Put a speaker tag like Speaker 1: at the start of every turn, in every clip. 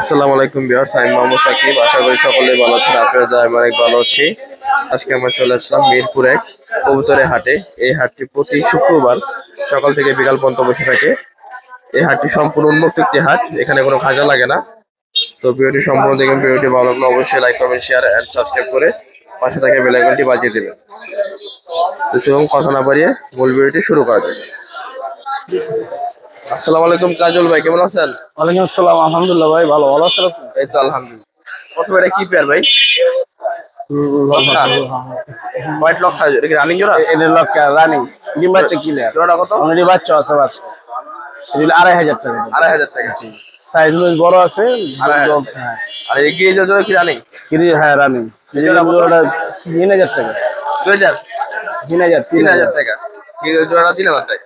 Speaker 1: আসসালামু আলাইকুম বিহার সাইন মোহাম্মদ সাকিব। আশা করি সকলেই ভালো আছেন আপনারা অনেক ভালো আছি। আজকে আমরা চলে আসলাম মিরপুর এক কবুতরের হাটে। এই হাটটি প্রতি শুক্রবার সকাল থেকে বিকাল পর্যন্ত বসে থাকে। এই হাটটি সম্পূর্ণ উন্মুক্ত একটি হাট, এখানে কোনো খাজা লাগে না। তো ভিডিওটি সম্পূর্ণ দেখবেন, ভিডিওটি ভালো লাগলে অবশ্যই like comment share and subscribe করে পাশে থাকা বেল আইকনটি বাজিয়ে দেবেন। তো চলুন, কথা না বাড়িয়ে মূল ভিডিওটি শুরু করা যাক। আসসালামু আলাইকুম কাজল ভাই কেমন আছেন?
Speaker 2: ওয়ালাইকুম আসসালাম আলহামদুলিল্লাহ ভাই ভালো ভালো আছেন?
Speaker 1: এই তো আলহামদুলিল্লাহ। প্রথমে এটা কি পেয়ার ভাই? হোয়াইট লক খাজু এটা রানিং জোড়া?
Speaker 2: এদের লোক রানিং ডিম বাচ্চা কিলার
Speaker 1: জোড়াটা কত?
Speaker 2: অলরেডি বাচ্চা আছে বাচ্চা। এগুলো আড়াই হাজার টাকা।
Speaker 1: আড়াই হাজার টাকা
Speaker 2: সাইজ বেশ বড় আছে। হ্যাঁ।
Speaker 1: আর এই গিয়ে জোড়া কি রানিং
Speaker 2: কিরি হ্যাঁ রানিং
Speaker 1: জোড়া কত?
Speaker 2: ওটা তিন হাজার টাকা।
Speaker 1: দুই হাজার?
Speaker 2: তিন হাজার
Speaker 1: তিন হাজার টাকা। গিয়ে জোড়া তিন হাজার টাকা।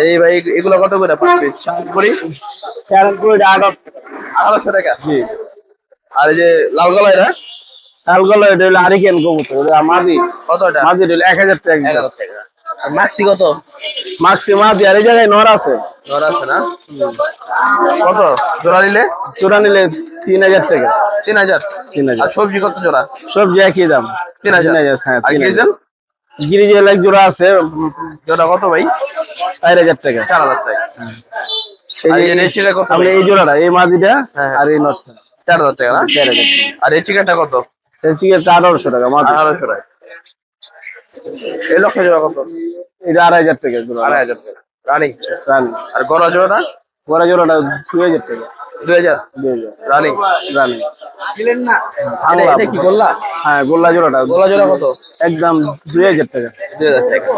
Speaker 1: এই ভাই এগুলো কত করে পাঁচ পিস করে আঠারোশো টাকা।
Speaker 2: জি।
Speaker 1: আর এই যে লাল গলা এটা
Speaker 2: লালগুলো এটা হলো কবুতর এটা মাদি।
Speaker 1: কত
Speaker 2: মাদি হলো এক হাজার টাকা।
Speaker 1: মাক্সি কত?
Speaker 2: মাক্সি মাদি আর এই জায়গায় নর আছে।
Speaker 1: আছে না? কত? জোড়া নিলে?
Speaker 2: নিলে তিন হাজার টাকা।
Speaker 1: তিন হাজার?
Speaker 2: তিন হাজার।
Speaker 1: সবজি কত জোড়া?
Speaker 2: সবজি একই দাম।
Speaker 1: তিন হাজার?
Speaker 2: হ্যাঁ তিন হাজার।
Speaker 1: গিজেল?
Speaker 2: গিরিজেল এক জোড়া আছে
Speaker 1: জোড়া কত ভাই?
Speaker 2: চার হাজার টাকা।
Speaker 1: চার হাজার টাকা।
Speaker 2: এই জোড়াটা এই মাদিটা
Speaker 1: হ্যাঁ।
Speaker 2: আর এই নটটা।
Speaker 1: চার হাজার টাকা
Speaker 2: চার হাজার
Speaker 1: আর এই চিকেনটা কত?
Speaker 2: এই চিকেনটা আঠারোশো টাকা মাদি।
Speaker 1: আঠারোশো টাকা। এই লক্ষ জোড়া কত?
Speaker 2: এটা আড়াই হাজার টাকা জোড়া।
Speaker 1: আড়াই হাজার টাকা। রানিং।
Speaker 2: রানি।
Speaker 1: আর গড়া জোড়াটা?
Speaker 2: বড় জোড়াটা দুই হাজার টাকা।
Speaker 1: দুই হাজার।
Speaker 2: দুই হাজার।
Speaker 1: রানিং।
Speaker 2: রানি।
Speaker 1: এটা কি বললা
Speaker 2: হ্যাঁ গোল্লা জোড়াটা।
Speaker 1: গোলা জোড়া কত?
Speaker 2: একদম দুই হাজার টাকা।
Speaker 1: দুই হাজার টাকা।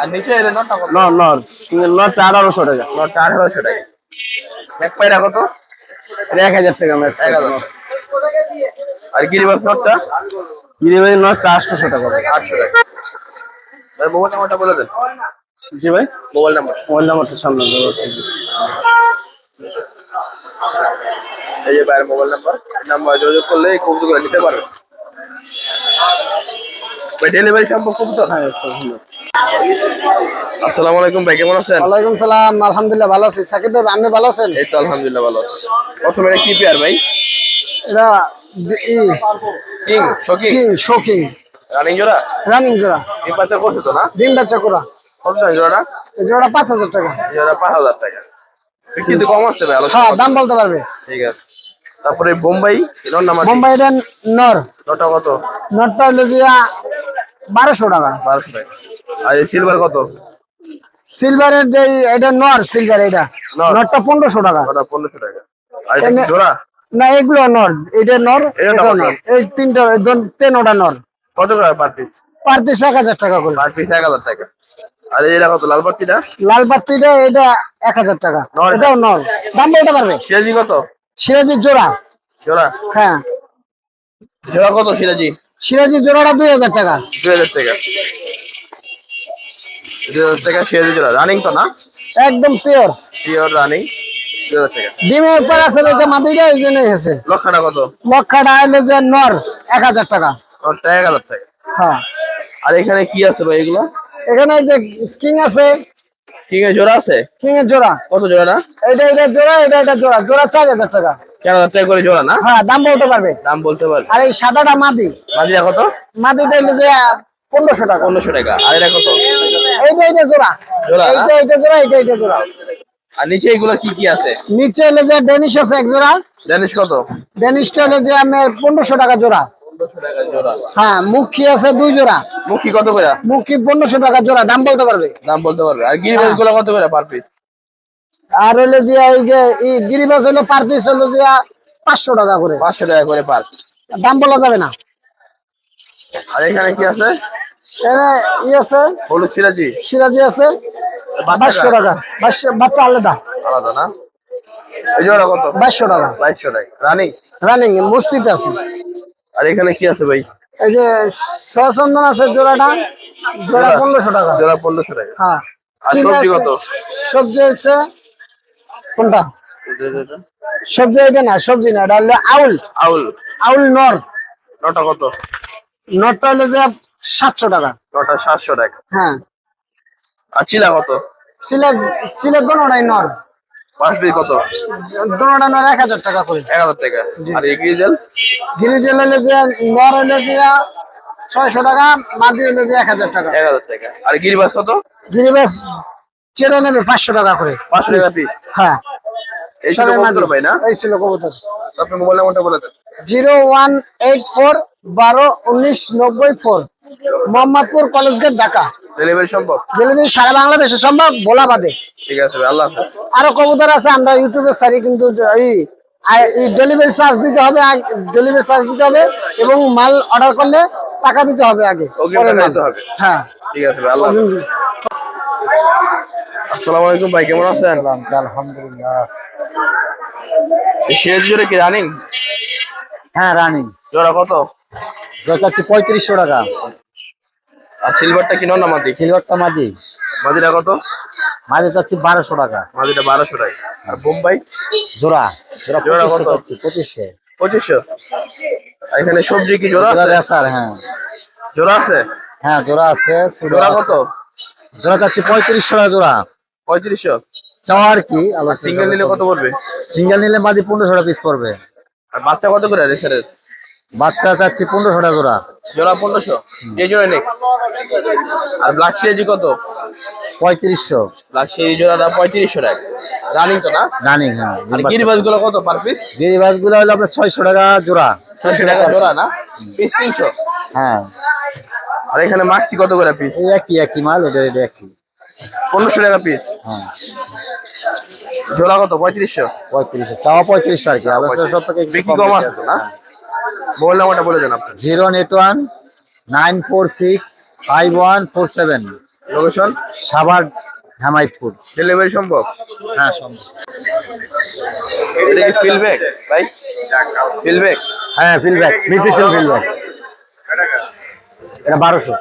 Speaker 1: আর নিচে এলে নটা কত?
Speaker 2: আঠারোশো টাকা।
Speaker 1: নটা আঠারোশো টাকা। এক পায়রা কত?
Speaker 2: এক হাজার টাকা
Speaker 1: এক হাজার। আর গিরিবাস নটটা
Speaker 2: গিরিবাজি নটটা আটশোশো টাকা।
Speaker 1: আটশো টাকা। আর মোবাইল নাম্বারটা বলে দেন।
Speaker 2: জি ভাই?
Speaker 1: Mobile number.
Speaker 2: মোবাইল নাম্বারটা সামনে দেবো।
Speaker 1: এই যে বাইরের মোবাইল নাম্বার নাম্বার যোগাযোগ করলে এই কবুতরগুলো নিতে ভাই ডেলিভারি সম্ভব কবুতর?
Speaker 2: হ্যাঁ
Speaker 1: আসসালামু আলাইকুম ভাই কেমন আছেন?
Speaker 3: ওয়ালাইকুম সালাম আলহামদুলিল্লাহ ভালো আছি। সাকিব ভাই আপনি ভালো আছেন?
Speaker 1: এই তো আলহামদুলিল্লাহ ভালো আছি। প্রথমে এটা কি পেয়ার ভাই?
Speaker 3: এটা
Speaker 1: king shocking
Speaker 3: king shocking
Speaker 1: running জোড়া?
Speaker 3: রানিং জোড়া।
Speaker 1: বাচ্চা করছে তো না?
Speaker 3: ডিম বাচ্চা করা
Speaker 1: কত জোড়াটা?
Speaker 3: এই পাঁচ হাজার টাকা।
Speaker 1: জোড়া পাঁচ হাজার টাকা। কিন্তু কম আসছে ভাই
Speaker 3: হ্যাঁ দাম বলতে পারবে।
Speaker 1: ঠিক আছে। তারপরে বোম্বাই এটার নাম আছে?
Speaker 3: বোম্বাই এটা নর।
Speaker 1: নটা কত?
Speaker 3: নরটা হলো যে বারোশো টাকা।
Speaker 1: বারোশো টাকা। আর এই সিলভার কত?
Speaker 3: সিলভারের যে এটা নর সিলভার এটা।
Speaker 1: নর।
Speaker 3: নরটা পনেরোশো টাকা।
Speaker 1: পনেরোশো টাকা। আর জোড়া?
Speaker 3: না এগুলো নর। এটা নর
Speaker 1: এটা
Speaker 3: নর। এই তিনটা তেনোটা নর।
Speaker 1: কত করে পার পিস
Speaker 3: পার পিস এক হাজার টাকা করে।
Speaker 1: পার পিস এক হাজার টাকা। আর এটা কত লাল বাত্তিটা
Speaker 3: লাল বাত্তিটা এটা এক হাজার টাকা।
Speaker 1: নর।
Speaker 3: এটাও নর দাম বলতে পারবে?
Speaker 1: সিরাজি কত?
Speaker 3: সিরাজির জোড়া।
Speaker 1: জোড়া?
Speaker 3: হ্যাঁ।
Speaker 1: জোড়া কত সিরাজি?
Speaker 3: সিরাজির জোড়াটা দুই হাজার টাকা।
Speaker 1: দুই হাজার টাকা। দুই হাজার টাকা সিরাজি জোড়া। রানিং তো না?
Speaker 3: একদম পিওর
Speaker 1: পিওর রানিং টাকা।
Speaker 3: ডিমের উপর আছে যে মাদিটা এই জন্য এসেছে
Speaker 1: লক্ষাটা কত?
Speaker 3: লক্ষাটা হলো যে নর এক হাজার টাকা।
Speaker 1: ওটা এক হাজার টাকা
Speaker 3: হ্যাঁ।
Speaker 1: আর এখানে কি আছে ভাই এগুলো?
Speaker 3: এখানে যে কিং আছে।
Speaker 1: কিং এর জোড়া আছে?
Speaker 3: কিং এর জোড়া।
Speaker 1: কত জোড়া
Speaker 3: এটা এটা জোড়া এটা এটা জোড়া। জোড়া চার হাজার টাকা।
Speaker 1: চার হাজার টাকা করে জোড়া না?
Speaker 3: হ্যাঁ দাম বলতে পারবে।
Speaker 1: দাম বলতে পারবে।
Speaker 3: আর এই সাদাটা মাদি।
Speaker 1: মাঝিরা কত?
Speaker 3: মাদিটা হলো যে পনেরোশো টাকা।
Speaker 1: পনেরোশো টাকা। আর এটা কত?
Speaker 3: এইটা এইটা জোড়া।
Speaker 1: জোড়া না?
Speaker 3: এইটা এইটা জোড়া জোড়া।
Speaker 1: আর নিচে এগুলো কি কি আছে?
Speaker 3: নিচে হলো যে ডেনিশ আছে এক জোড়া।
Speaker 1: জানিস কত?
Speaker 3: ডেনিশটা হলো যে আমার পনেরোশো টাকা জোড়া
Speaker 1: পনেরোশো টাকা জোড়া।
Speaker 3: হ্যাঁ মুখী আছে দুই জোড়া।
Speaker 1: মুখি কত করে?
Speaker 3: মুখী পনেরোশো টাকা জোড়া দাম বলতে পারবে?
Speaker 1: দাম বলতে পারবে। আর গিরিবাসগুলো কত করে পার পিস
Speaker 3: আর হলো যে এই যে গিরিবাস হলো পার পিস হলো যে পাঁচশো টাকা করে।
Speaker 1: পাঁচশো টাকা করে পার
Speaker 3: দাম বলা যাবে না।
Speaker 1: আর এখানে কি আছে?
Speaker 3: ই আছে?
Speaker 1: হলুদ সিরাজি।
Speaker 3: সিরাজি আছে। বাইশশো টাকা। বাইশশো বাচ্চা আলাদা।
Speaker 1: আলাদা না? জোড়া কত?
Speaker 3: বাইশশো টাকা।
Speaker 1: বাইশশো টাকা। রানি?
Speaker 3: রানিং মস্তিতে আছে।
Speaker 1: আর এখানে কি আছে ভাই?
Speaker 3: এই যে সচন্দন আছে জোড়াটা জোড়া পনেরোশো টাকা।
Speaker 1: জোড়া পনেরোশো টাকা।
Speaker 3: হ্যাঁ।
Speaker 1: আর সবজি কত?
Speaker 3: সবজি হচ্ছে কোনটা? সবজি এটা না সবজি না এটা হলো আউল।
Speaker 1: আউল।
Speaker 3: আউল নর।
Speaker 1: নটা কত?
Speaker 3: নরটা হলো যে সাতশো টাকা।
Speaker 1: নটা সাতশো টাকা।
Speaker 3: হ্যাঁ।
Speaker 1: আর চিলা কত?
Speaker 3: সিলেট সিলেট কোনোটাই নর।
Speaker 1: পাঁচ কত?
Speaker 3: দুটা নর এক হাজার টাকা করে।
Speaker 1: এক হাজার টাকা। আর এই গ্রিজেল?
Speaker 3: গিরিজেল হলে যে নর হলে যে ছয়শো টাকা মাদি হলে যে এক হাজার টাকা।
Speaker 1: এক হাজার টাকা। আর গিরিবাস কত?
Speaker 3: গিরিবেশ চেড়ে নেবে পাঁচশো টাকা করে।
Speaker 1: 500 টাকা?
Speaker 3: হ্যাঁ।
Speaker 1: এই ছিল কবুতর ভাই না?
Speaker 3: এই ছিল কবুতর।
Speaker 1: আপনি মোবাইল নাম্বারটা বলে দেন।
Speaker 3: জিরো ওয়ান এইট ফোর বারো উনিশ নব্বই four. Mohammadpur college gate Dhaka.
Speaker 1: Delivery সম্ভব?
Speaker 3: ডেলিভারি সারা বাংলাদেশে সম্ভব?
Speaker 1: ঠিক আছে আল্লাহ
Speaker 3: আরও কবুতর আছে আমরা ইউটিউবে সারি কিন্তু এই ডেলিভারি চার্জ দিতে হবে ডেলিভারি চার্জ দিতে হবে এবং মাল অর্ডার করলে টাকা দিতে হবে আগে। হ্যাঁ।
Speaker 1: ঠিক আছে আল্লাহ আসসালামু আলাইকুম ভাই কেমন আছেন?
Speaker 3: আলহামদুলিল্লাহ।
Speaker 1: জোরে কি রানিং
Speaker 3: হ্যাঁ রানিং
Speaker 1: জোড়া কত?
Speaker 3: পঁয়ত্রিশশো টাকা।
Speaker 1: আর সিলভারটা কিনো না মাদি?
Speaker 3: সিলভারটা মাদি।
Speaker 1: মাদিটা কত?
Speaker 3: মাঝে চাচ্ছি বারোশো টাকা।
Speaker 1: মাদিটা বারোশো টাকা। আর বোম্বাই?
Speaker 3: জোড়া। জোড়া
Speaker 1: জোড়া কত?
Speaker 3: পঁচিশশো।
Speaker 1: পঁচিশশো? এখানে সবজি কি জোড়া আছে?
Speaker 3: হ্যাঁ।
Speaker 1: জোড়া আছে?
Speaker 3: হ্যাঁ জোড়া আছে
Speaker 1: জোড়া কত?
Speaker 3: জোড়া চাচ্ছি পঁয়ত্রিশশো টাকা জোড়া।
Speaker 1: পঁয়ত্রিশশো?
Speaker 3: চাওয়া আর কি
Speaker 1: সিঙ্গেল নিলে কত পড়বে?
Speaker 3: সিঙ্গেল নিলে মাদি পনেরোশো টাকা পিস পড়বে।
Speaker 1: আর বাচ্চা কত করে রেসারের?
Speaker 3: বাচ্চা চাচ্ছি পনেরোশো টাকা জোড়া।
Speaker 1: জোড়া পনেরোশো? যে জোড়া নেই? আর ব্ল্যাক সিরাজি কত?
Speaker 3: পঁয়ত্রিশশো।
Speaker 1: ব্ল্যাক সিরাজি জোড়াটা পঁয়ত্রিশশো টাকা। রানিং তো না?
Speaker 3: রানিং হ্যাঁ
Speaker 1: আর গিরিবাসগুলো কত পার পিস
Speaker 3: গিরিবাসগুলো হলো আপনার ছয়শো টাকা জোড়া।
Speaker 1: ছয়শো টাকা জোড়া না? পিস তিনশো?
Speaker 3: হ্যাঁ।
Speaker 1: আর এখানে মাক্সি কত করে পিস
Speaker 3: এই একই একই মাল এটা এটা একই।
Speaker 1: পনেরোশো টাকা পিস
Speaker 3: হ্যাঁ।
Speaker 1: জোড়া কত? পঁয়ত্রিশশো?
Speaker 3: পঁয়ত্রিশশো চাওয়া পঁয়ত্রিশশো আর কি। আবার সব থেকে
Speaker 1: বিক্রি কম আছে। তো না? মোবাইল নাম্বারটা বলে দেন আপনি
Speaker 3: zero eight one nine four six five one four seven.
Speaker 1: Location
Speaker 3: Savar Hemayetpur.
Speaker 1: Delivery সম্ভব?
Speaker 3: হ্যাঁ সম্ভব।
Speaker 1: এটা কি ফিলব্যাক ভাই? ফিলব্যাক
Speaker 3: হ্যাঁ ফিলব্যাক নিউট্রিশন ফিলব্যাক এটা বারোশো।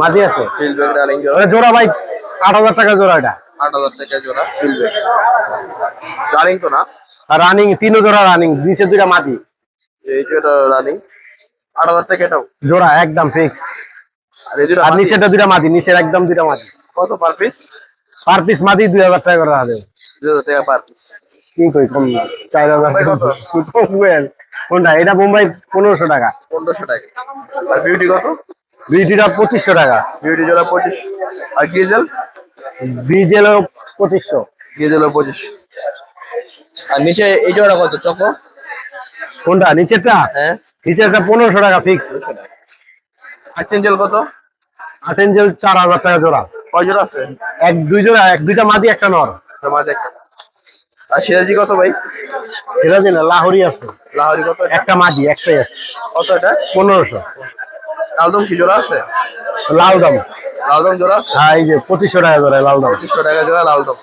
Speaker 3: মাদি আছে।
Speaker 1: ফিলব্যাক রানিং জোড়া
Speaker 3: জোড়া ভাই আট হাজার টাকা জোড়া এটা।
Speaker 1: আট হাজার টাকা জোড়া রানিং তো না?
Speaker 3: রানিং তিনও জোড়া রানিং নিচে দুইটা মাদি
Speaker 1: এই জোড়া রানিং আট হাজার টাকা এটাও।
Speaker 3: জোড়া একদম ফিক্স
Speaker 1: আর
Speaker 3: নিচেটা দুইটা নিচের একদম দুইটা
Speaker 1: কত পার পিস
Speaker 3: পার পিস মাদি দুই হাজার টাকা করে রাখা দেবে
Speaker 1: দুই হাজার টাকা পার পিস
Speaker 3: কি কই কম না। চার হাজার কোনটা এটা বোম্বাই পনেরোশো টাকা।
Speaker 1: পনেরোশো টাকা। আর বিউটি কত?
Speaker 3: বিউটিটা পঁচিশশো টাকা।
Speaker 1: বিউটি জোড়া পঁচিশ। আর গিজেল?
Speaker 3: বিজেল পঁচিশশো।
Speaker 1: গিজেলও পঁচিশ। আর নিচে এই জোড়া কত? চকো?
Speaker 3: কোনটা? নিচেরটা?
Speaker 1: হ্যাঁ।
Speaker 3: নিচেরটা পনেরোশো টাকা ফিক্স
Speaker 1: আর চেঞ্জেল কত?
Speaker 3: আট ইঞ্চেল চার হাজার টাকা জোড়া।
Speaker 1: কয় জোড়া আছে?
Speaker 3: এক দুই জোড়া এক দুইটা মাদি একটা নর।
Speaker 1: মাঝে একটা আর সিরাজি কত ভাই?
Speaker 3: সেটা দিন লাহোরি আছে।
Speaker 1: লাহরি কত
Speaker 3: একটা মাদি একটাই আছে।
Speaker 1: কত এটা?
Speaker 3: পনেরোশো।
Speaker 1: লালদম কি জোড়া আছে?
Speaker 3: লাল দাম।
Speaker 1: লালদম জোড়া আছে?
Speaker 3: হ্যাঁ এই যে পঁচিশশো টাকা জোড়া লাল দাম।
Speaker 1: পঁচিশশো টাকা জোড়া লালদম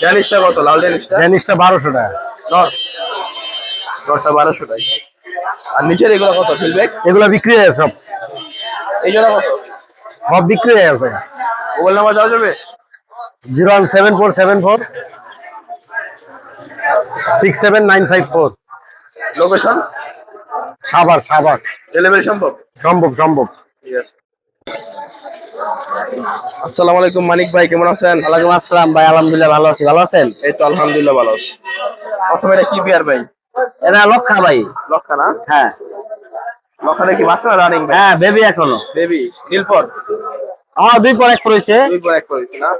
Speaker 1: ড্যানিশটা কত? লাল ড্যানিশটা?
Speaker 3: ড্যানিশটা বারোশো টাকা।
Speaker 1: নর নরটা বারোশো টাকা। আর নিচের এগুলো কত? ফিলব্যাক
Speaker 3: এগুলো বিক্রি হয়ে সব।
Speaker 1: এই জোড়া কত?
Speaker 3: সব বিক্রি হয়ে গেছে।
Speaker 1: মোবাইল নাম্বার দেওয়া যাবে?
Speaker 3: Zero one seven four seven four six seven nine five four.
Speaker 1: Location?
Speaker 3: Savar Savar
Speaker 1: delivery সম্ভব?
Speaker 3: সম্ভব সম্ভব।
Speaker 1: ঠিক আছে। আসসালামু আলাইকুম মানিক ভাই কেমন আছেন?
Speaker 3: ওয়ালাইকুম আসসালাম ভাই আলহামদুলিল্লাহ ভালো আছি। ভালো আছেন?
Speaker 1: এই তো আলহামদুলিল্লাহ ভালো আছি। প্রথমে এটা কি বিয়ার ভাই?
Speaker 3: এটা লক্ষা ভাই।
Speaker 1: লক্ষা না?
Speaker 3: হ্যাঁ।
Speaker 1: লক্ষাটা কি বাচ্চা রানিং ভাই
Speaker 3: হ্যাঁ বেবি এখনও।
Speaker 1: বেবি নীলপর
Speaker 3: আমার দুই পর এক পড়েছে
Speaker 1: দুই পর এক করেছি না?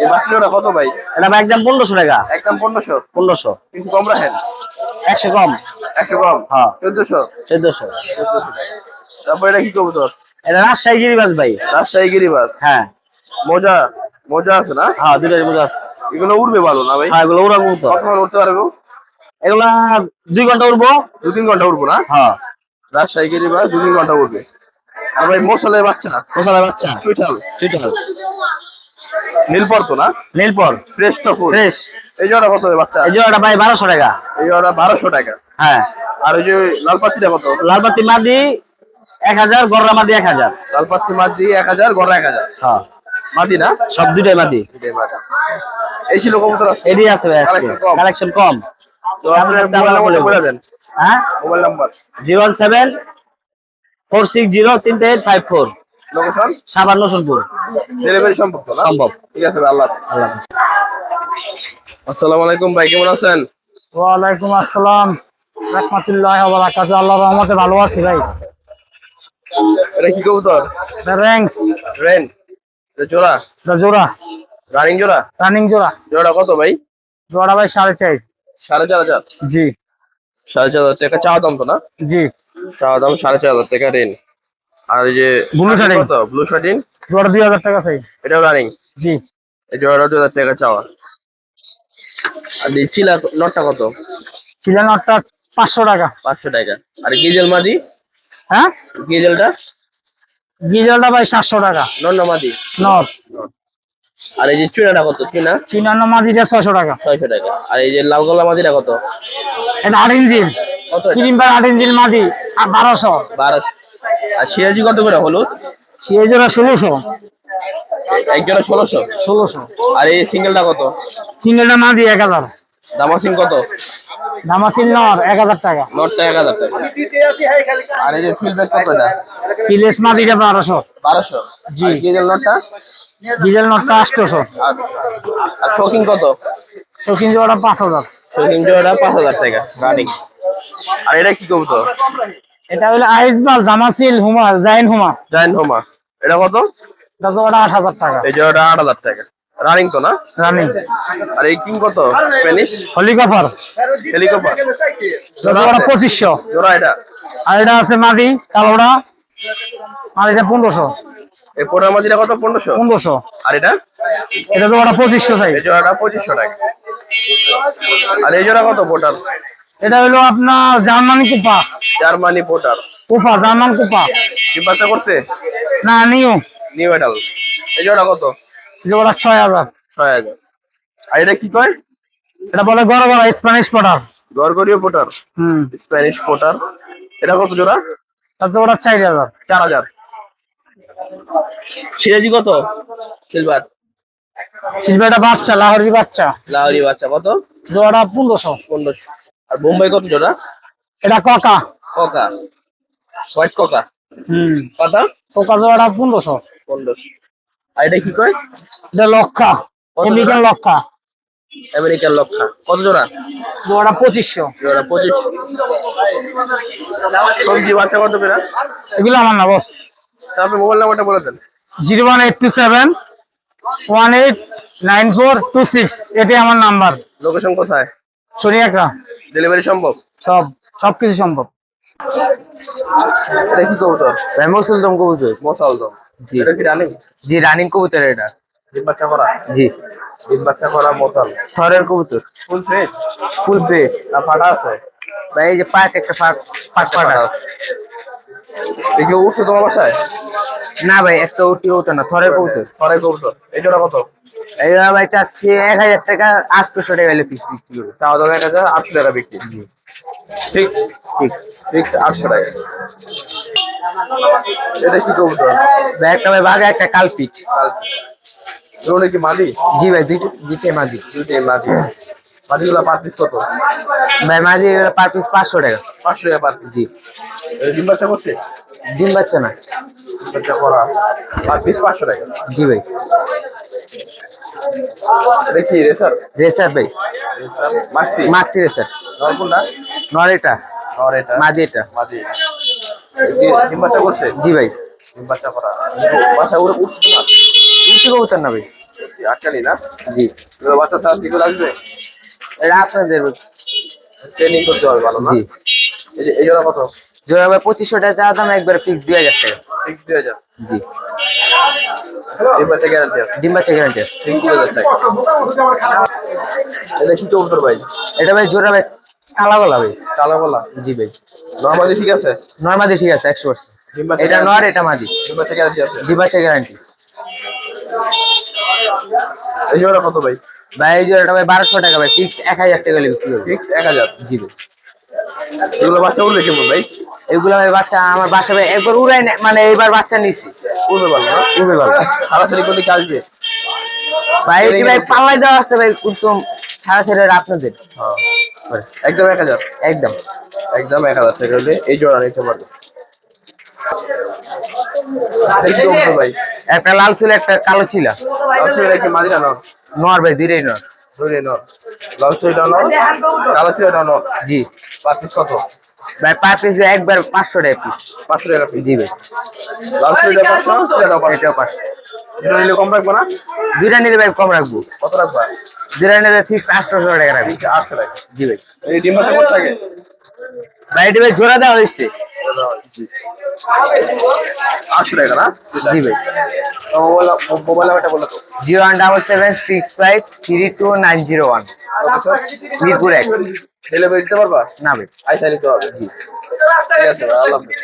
Speaker 1: এই বাচ্চাটা কত ভাই?
Speaker 3: এটা ভাই একদম পনেরোশো টাকা।
Speaker 1: একদম পনেরোশো?
Speaker 3: পনেরোশো।
Speaker 1: কিছু কম রাখেন?
Speaker 3: একশো কম
Speaker 1: একশো কম
Speaker 3: হ্যাঁ।
Speaker 1: চোদ্দশো?
Speaker 3: চোদ্দশো।
Speaker 1: তারপর এটা কি কবুতর?
Speaker 3: এটা রাজশাহী গিরিবাস ভাই।
Speaker 1: রাজশাহী গিরিবাস?
Speaker 3: হ্যাঁ।
Speaker 1: মজা মজা আছে না?
Speaker 3: হ্যাঁ দুইটার মধ্যে আছে।
Speaker 1: এগুলো উড়বে ভালো না ভাই?
Speaker 3: হ্যাঁ এগুলো উড়ার মতো।
Speaker 1: কতক্ষণ উঠতে পারব?
Speaker 3: এগুলা দুই ঘণ্টা উড়বো।
Speaker 1: দু তিন ঘণ্টা উঠবো না?
Speaker 3: হ্যাঁ।
Speaker 1: রাজশাহী গিরিবাস দু তিন ঘণ্টা উঠবে আর ভাই মশলের বাচ্চা?
Speaker 3: কোথায় বাচ্চা।
Speaker 1: চুইঠাল।
Speaker 3: চুইটাল
Speaker 1: নীলপর তো না?
Speaker 3: নীলপর।
Speaker 1: ফ্রেশ তো ফুল
Speaker 3: ফ্রেশ
Speaker 1: এই জোড়া কত বাচ্চা?
Speaker 3: এই ভাই 1200 টাকা।
Speaker 1: এই জোড়া 1200 টাকা।
Speaker 3: হ্যাঁ।
Speaker 1: আর ওই যে লালপাতিটা কত?
Speaker 3: লালপাতি মাদি 1000 গড়রা মাদি
Speaker 1: 1000 লালপাতি মাদি 1000 1000
Speaker 3: হ্যাঁ।
Speaker 1: মাদি না?
Speaker 3: সব দুইটাই মাদি।
Speaker 1: মাদি। এই ছিল আছে
Speaker 3: এডি আছে ভাই কালেকশন কম।
Speaker 1: তো আপনার মোবাইল নাম্বার বলে দেন।
Speaker 3: হ্যাঁ?
Speaker 1: Mobile number.
Speaker 3: 017 460 3854
Speaker 1: লোকেশন?
Speaker 4: সাবার নসনপুর
Speaker 1: ডেলিভারি সম্ভব তো
Speaker 4: সম্ভব।
Speaker 1: ঠিক আছে আল্লাহ
Speaker 4: আল্লাহ
Speaker 1: আসসালামু আলাইকুম ভাই কেমন আছেন?
Speaker 5: ওয়ালাইকুম আসসালাম। রহমতুল্লাহ বারাকাতু আল্লাহর রহমতে ভালো আছি ভাই।
Speaker 1: এটা কি কবুতর?
Speaker 5: র্যাঙ্কস
Speaker 1: রেন। এটা জোড়া?
Speaker 5: জোড়া।
Speaker 1: রানিং জোড়া?
Speaker 5: রানিং জোড়া।
Speaker 1: জোড়া কত ভাই?
Speaker 5: জোড়া ভাই সাড়ে চার।
Speaker 1: সাড়ে চার হাজার?
Speaker 5: জি।
Speaker 1: সাড়ে চার হাজার টাকা। চাওয়া দাম তো না?
Speaker 5: জি।
Speaker 1: চাওয়া দাম সাড়ে চার হাজার টাকা রেন। আর এই যে শার্টিন
Speaker 5: শার্টিন।
Speaker 1: কত? ব্লু শার্টিন
Speaker 5: জোড়া দুই হাজার টাকা চাই
Speaker 1: এটাও রানিং
Speaker 5: জি।
Speaker 1: এই জোড়াটা দু হাজার টাকা চাওয়া। আর এই চিলা নটটা কত?
Speaker 5: ছিলেন একটা পাঁচশো টাকা।
Speaker 1: পাঁচশো টাকা। আর গিজেল মাদি?
Speaker 5: হ্যাঁ?
Speaker 1: গিজেলটা?
Speaker 5: গিজলটা ভাই সাতশো টাকা।
Speaker 1: নন্ন মাদি?
Speaker 5: নর।
Speaker 1: আর এই যে চুনাটা কত? চুনা
Speaker 5: চিনান্ন মাদিটা ছয়শো টাকা।
Speaker 1: ছয়শো টাকা। আর এই যে লাল গলা মাদিটা কত?
Speaker 5: এটা আট ইঞ্চিল
Speaker 1: কত
Speaker 5: ক্রিম আট ইঞ্চিল মাদি। আর বারোশো।
Speaker 1: বারোশো। আর সিরাজি কত করে? হলুদ?
Speaker 5: সেই ষোলোশো।
Speaker 1: এক জোড়া ষোলোশো?
Speaker 5: ষোলোশো।
Speaker 1: আর এই সিঙ্গেলটা কত?
Speaker 5: সিঙ্গেলটা মাদি এক হাজার।
Speaker 1: দামাসিং কত?
Speaker 5: নর এক হাজার টাকা।
Speaker 1: এক হাজার টাকা। আর এই যে ফিল্ডব্যাক কত এটা?
Speaker 5: পিলেস মাদিটা বারোশো।
Speaker 1: বারোশো?
Speaker 5: জি।
Speaker 1: নটটা
Speaker 5: ডিজেল নটটা আটশোশো।
Speaker 1: আর শৌখিন কত?
Speaker 5: শৌখিন জোড়া পাঁচ হাজার।
Speaker 1: শৌখিন পাঁচ হাজার টাকা। রানিং। আর এটা কি কবুতো
Speaker 5: এটা হলো আইসবাল জামাসিল হুমা জাইন হুমা।
Speaker 1: জায়েন্ট হোমা। এটা কত?
Speaker 5: এটা আট হাজার টাকা।
Speaker 1: এই জোড়াটা আট হাজার টাকা। রানিং তো না?
Speaker 5: রানি
Speaker 1: আর এই কিং কত? স্প্যানিশ
Speaker 5: হলিকপার জোড়া পঁচিশশো।
Speaker 1: জোড়া এটা?
Speaker 5: আর এটা আছে মাদি কালোড়া। আর এটা পনেরোশো।
Speaker 1: এই পোড়ার মাঝিটা কত? পনেরোশো?
Speaker 5: পনেরোশো।
Speaker 1: আর এটা?
Speaker 5: এটা পঁচিশশো চাই
Speaker 1: এই জোড়াটা পঁচিশশো টাকা। আর এই জোড়া কত পোটার?
Speaker 5: এটা হলো আপনার জার্মানি কুপা।
Speaker 1: জার্মানি পোটার
Speaker 5: কুপা জার্মান কুপা।
Speaker 1: কি বাচ্চা করছে?
Speaker 5: না নিউ।
Speaker 1: নিউ এডাল এই জোড়া কত?
Speaker 5: জোড়া ছয় হাজার।
Speaker 1: ছয় হাজার। আর এটা কি কয়?
Speaker 5: এটা বলে গড় গড়া স্প্যানিশ পটার
Speaker 1: গড়গড়িও পোটার
Speaker 5: হুম।
Speaker 1: স্প্যানিশ পোটার এটা কত জোড়া?
Speaker 5: তাতে ওরা চার হাজার।
Speaker 1: চার হাজার। সিরাজি কত? সিলভার।
Speaker 5: সিলভারটা বাচ্চা লাহোরি বাচ্চা।
Speaker 1: লাহরি বাচ্চা কত?
Speaker 5: জোড়া পনেরোশো।
Speaker 1: পনেরোশো। আর বোম্বাই কত জোড়া?
Speaker 5: এটা ককা।
Speaker 1: ককা। হোয়াইট ককা?
Speaker 5: হুম।
Speaker 1: কটা
Speaker 5: কোকা জোড়া পনেরোশো।
Speaker 1: পনেরোশো। আর এটা কি কয়?
Speaker 5: এটা লক্ষা।
Speaker 1: কত
Speaker 5: আমেরিকান? লক্ষা।
Speaker 1: আমেরিকান লক্ষা। কত জোড়া?
Speaker 5: জোড়া পঁচিশশো।
Speaker 1: জোড়া পঁচিশ সবজি বাচ্চা কত পেরা
Speaker 5: এগুলো আমার না বস।
Speaker 1: তারপরে মোবাইল নাম্বারটা বলে দেন।
Speaker 5: Zero one eight two seven one eight nine four two six. এটাই আমার নাম্বার।
Speaker 1: লোকেশন কোথায়? ডেলিভারি সম্ভব?
Speaker 5: সব সবকিছু সম্ভব।
Speaker 1: এটা কি কবুতর?
Speaker 4: মুসলদম কবুতর।
Speaker 1: মশাল দম। এটা কি রানিং?
Speaker 4: জি রানিং কবুতর এটা।
Speaker 1: ডিম বাচ্চা করা?
Speaker 4: জি।
Speaker 1: ডিম বাচ্চা করা মশাল
Speaker 4: থরের কবুতর।
Speaker 1: ফুল ফ্রেশ
Speaker 4: ফুল ফ্রেশ
Speaker 1: আর ফাটা আছে?
Speaker 4: ভাই এই যে পাঁচ একটা ফাট। ফাট ফাটা
Speaker 1: দেখি উঠছে তোমার বাসায়?
Speaker 4: না ভাই একটা উঠি ওঠে না থরের কবুতর।
Speaker 1: ঘরে কবুতর। এই জোড়া কত?
Speaker 4: এই ভাই চাচ্ছি এক হাজার টাকা আটশোশো টাকা হলে পিস বিক্রি করবে।
Speaker 1: চাওয়া দাম এক হাজার আটশো টাকা বিক্রি। ফিক্স ফিক্স ফিক্স আটশো টাকা। এটা কি কবুতর?
Speaker 4: ভাই একটা ভাই বাঘা একটা কালপিট।
Speaker 1: এগুলো কি মাদি?
Speaker 4: জি ভাই দুইটা দুইটাই মাদি।
Speaker 1: দুইটাই মাদি। মাদিগুলো পার পিস কত?
Speaker 4: ভাই মাদি পার পিস পাঁচশো টাকা।
Speaker 1: পাঁচশো টাকা পার পিস
Speaker 4: জি।
Speaker 1: ডিম বাচ্চা করছে?
Speaker 4: ডিম বাচ্চা না।
Speaker 1: বাচ্চা করা। পার পিস পাঁচশো টাকা?
Speaker 4: জি ভাই।
Speaker 1: কি রেসার?
Speaker 4: রেসার ভাই।
Speaker 1: মাক্সি?
Speaker 4: মাক্সি রেসার।
Speaker 1: নরকুন্ডা
Speaker 4: নর এটা
Speaker 1: নর এটা?
Speaker 4: মাদি এটা
Speaker 1: মাদি। এই কি ডিম বাচ্চা করছে?
Speaker 4: জি ভাই।
Speaker 1: ডিম বাচ্চা করা। বাসা উড়ে উঠছে না।
Speaker 4: উঠি কবুতর না ভাই।
Speaker 1: আটকালি না?
Speaker 4: জি।
Speaker 1: বাচ্চা সারা দিকে লাগবে
Speaker 4: এটা আপনাদের
Speaker 1: ট্রেনিং করতে হবে ভালো না?
Speaker 4: জি।
Speaker 1: এই যে এই জোড়া কত?
Speaker 4: জোড়া ভাই পঁচিশশো টাকা চা দাম একবার ফিক্স দুই হাজার টাকা।
Speaker 1: ঠিক দুই হাজার।
Speaker 4: জি।
Speaker 1: এটা ভাই?
Speaker 4: এটা জোড়া ভাই কালা গলা ভাই।
Speaker 1: কালা
Speaker 4: জি ভাই।
Speaker 1: নর্মালি ঠিক আছে?
Speaker 4: ঠিক আছে একশো পার্সেন্ট। এটা নর এটা মাদি
Speaker 1: বাচ্চা গ্যারান্টি এই জোড়া কত ভাই?
Speaker 4: ভাই এই জোড়াটা ভাই বারোশো টাকা ভাই ফিক্স এক হাজার টাকা বিক্রি
Speaker 1: এক হাজার।
Speaker 4: জি ভাই।
Speaker 1: এগুলো বাচ্চা উঠলে কেমন ভাই?
Speaker 4: এগুলো ভাই বাচ্চা আমার বাসা ভাই একবার উড়াই মানে এইবার বাচ্চা নিচ্ছি
Speaker 1: উঠবে ভালো
Speaker 4: উড়বে ভালো।
Speaker 1: সারাসারি করলে কি
Speaker 4: ভাই এটি ভাই পাল্লাই দেওয়া আসছে ভাই একদম সারা ছেড়ে আপনাদের।
Speaker 1: হ্যাঁ একদম এক হাজার।
Speaker 4: একদম।
Speaker 1: একদম এক হাজার টাকা হলে এই জোড়া নিতে পারবে। ভাই।
Speaker 4: একটা লাল ছিল একটা কালো ছিল।
Speaker 1: মাদিরা নর?
Speaker 4: নর ভাই দুইটাই নর। জি।
Speaker 1: কত?
Speaker 4: ভাই পার পিস একবার পাঁচশো টাকা পিস
Speaker 1: পাঁচশো টাকা পিস
Speaker 4: জি ভাই।
Speaker 1: লাল চুইটা পাঁচশো
Speaker 4: এটাও পাঁচশো।
Speaker 1: এটা নিলে কম রাখব না?
Speaker 4: দুইটা নিলে ভাই কম রাখব।
Speaker 1: কত রাখবা?
Speaker 4: দুইটা নিলে ফিক্স আটশোশো টাকা রাখব।
Speaker 1: আটশো টাকা।
Speaker 4: জি ভাই।
Speaker 1: এই ডিম বাচ্চা করছে আগে?
Speaker 4: ভাই এটা ভাই জোড়া দেওয়া হয়েছে?
Speaker 1: আটশো টাকা না?
Speaker 4: জি ভাই।
Speaker 1: মোবাইল মোবাইল নাম্বারটা বলো তো।
Speaker 4: Zero one double seven six five three two nine zero one. Mirpur এক।
Speaker 1: দিতে পারবা?
Speaker 4: না ভাই।
Speaker 1: আইসা নিতে হবে। ঠিক আছে আল্লাহ হাফেজ।